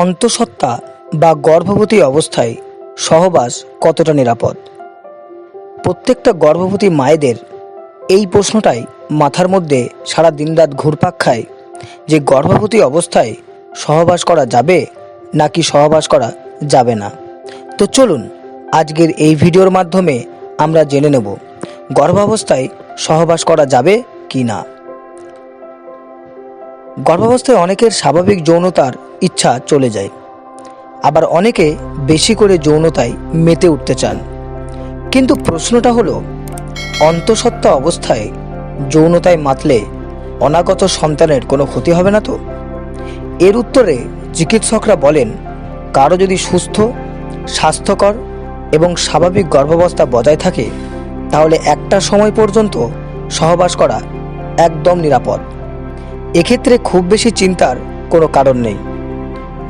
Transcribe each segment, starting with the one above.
অন্তঃসত্ত্বা বা গর্ভবতী অবস্থায় সহবাস কতটা নিরাপদ? প্রত্যেকটা গর্ভবতী মায়েদের এই প্রশ্নটাই মাথার মধ্যে সারা দিনরাত ঘুরপাক খায় যে গর্ভবতী অবস্থায় সহবাস করা যাবে নাকি সহবাস করা যাবে না। তো চলুন আজকের এই ভিডিওর মাধ্যমে আমরা জেনে নেব গর্ভাবস্থায় সহবাস করা যাবে কি না। গর্ভাবস্থায় অনেকের স্বাভাবিক যৌনতার ইচ্ছা চলে যায়। আবার অনেকে বেশি করে যৌনতায় মেতে উঠতে চান। কিন্তু প্রশ্নটা হলো, অন্তঃসত্ত্বা অবস্থায় যৌনতায় মাতলে অনাগত সন্তানের কোনো ক্ষতি হবে না তো? এর উত্তরে চিকিৎসকরা বলেন, কারও যদি সুস্থ, স্বাস্থ্যকর এবং স্বাভাবিক গর্ভাবস্থা বজায় থাকে, তাহলে একটা সময় পর্যন্ত সহবাস করা একদম নিরাপদ। এক্ষেত্রে খুব বেশি চিন্তার কোনো কারণ নেই।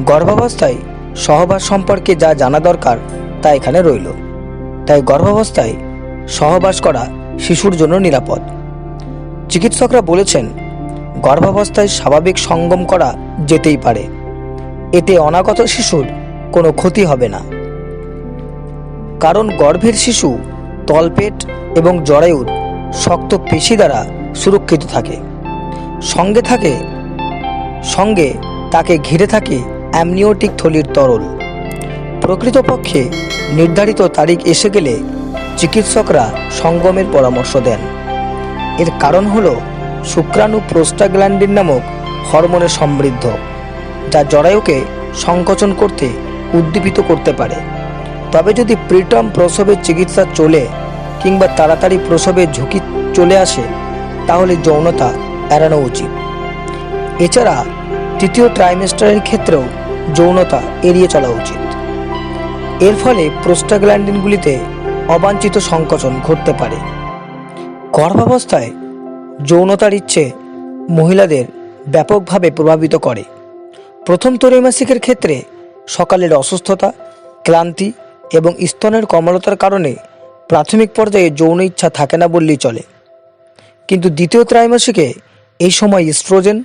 গর্ভাবস্থায় সহবাস সম্পর্কে যা জানা দরকার তা এখানে রইল। তাই গর্ভাবস্থায় সহবাস করা শিশুর জন্য নিরাপদ। চিকিৎসকরা বলেছেন, গর্ভাবস্থায় স্বাভাবিক সঙ্গম করা যেতেই পারে। এতে অনাগত শিশুর কোনো ক্ষতি হবে না। কারণ গর্ভের শিশু তলপেট এবং জরায়ুর শক্ত পেশি দ্বারা সুরক্ষিত থাকে। সঙ্গে থাকে, সঙ্গে তাকে ঘিরে থাকে অ্যামনিওটিক থলির তরল। প্রকৃতপক্ষে নির্ধারিত তারিখ এসে গেলে চিকিৎসকরা সঙ্গমের পরামর্শ দেন। এর কারণ হল শুক্রাণু প্রোস্টাগ্ল্যান্ডিন নামক হরমোনে সমৃদ্ধ, যা জরায়ুকে সংকোচন করতে উদ্দীপিত করতে পারে। তবে যদি প্রিটম প্রসবের চিকিৎসা চলে কিংবা তাড়াতাড়ি প্রসবের ঝুঁকি চলে আসে, তাহলে যৌনতা এড়ানো উচিত। এছাড়া তৃতীয় ট্রাইমেস্টারের ক্ষেত্রেও যৌনতা এড়িয়ে চলা উচিত। এর ফলে প্রোস্টাগ্ল্যান্ডিনগুলিতে অবাঞ্ছিত সংকোচন ঘটতে পারে। গর্ভাবস্থায় যৌনতার ইচ্ছে মহিলাদের ব্যাপকভাবে প্রভাবিত করে। প্রথম ত্রৈমাসিকের ক্ষেত্রে সকালের অসুস্থতা, ক্লান্তি এবং স্তনের কমলতার কারণে প্রাথমিক পর্যায়ে যৌন ইচ্ছা থাকে না বললেই চলে। কিন্তু দ্বিতীয় ত্রৈমাসিকে এই সময় ইস্ট্রোজেন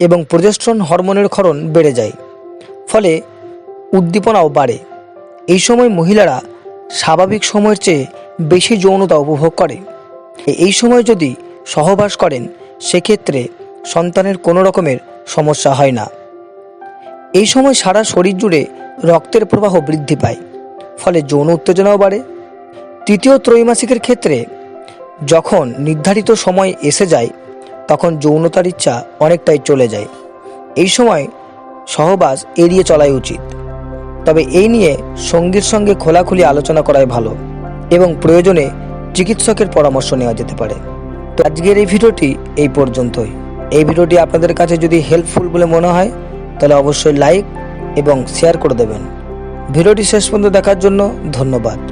এবং প্রজেস্ট্রন হরমোনের ক্ষরণ বেড়ে যায়, ফলে উদ্দীপনাও বাড়ে। এই সময় মহিলারা স্বাভাবিক সময়ের চেয়ে বেশি যৌনতা উপভোগ করে। এই সময় যদি সহবাস করেন, সেক্ষেত্রে সন্তানের কোনো রকমের সমস্যা হয় না। এই সময় সারা শরীর জুড়ে রক্তের প্রবাহ বৃদ্ধি পায়, ফলে যৌন উত্তেজনাও বাড়ে। তৃতীয় ত্রৈমাসিকের ক্ষেত্রে যখন নির্ধারিত সময় এসে যায় তখন যৌনতার ইচ্ছা অনেকটাই চলে যায়। এই সময় সহবাস এড়িয়ে চলাই উচিত। তবে এই নিয়ে সঙ্গীর সঙ্গে খোলাখুলি আলোচনা করাই ভালো এবং প্রয়োজনে চিকিৎসকের পরামর্শ নেওয়া যেতে পারে। তো আজকের এই ভিডিওটি এই পর্যন্তই। এই ভিডিওটি আপনাদের কাছে যদি হেল্পফুল বলে মনে হয়, তাহলে অবশ্যই লাইক এবং শেয়ার করে দেবেন। ভিডিওটি শেষ পর্যন্ত দেখার জন্য ধন্যবাদ।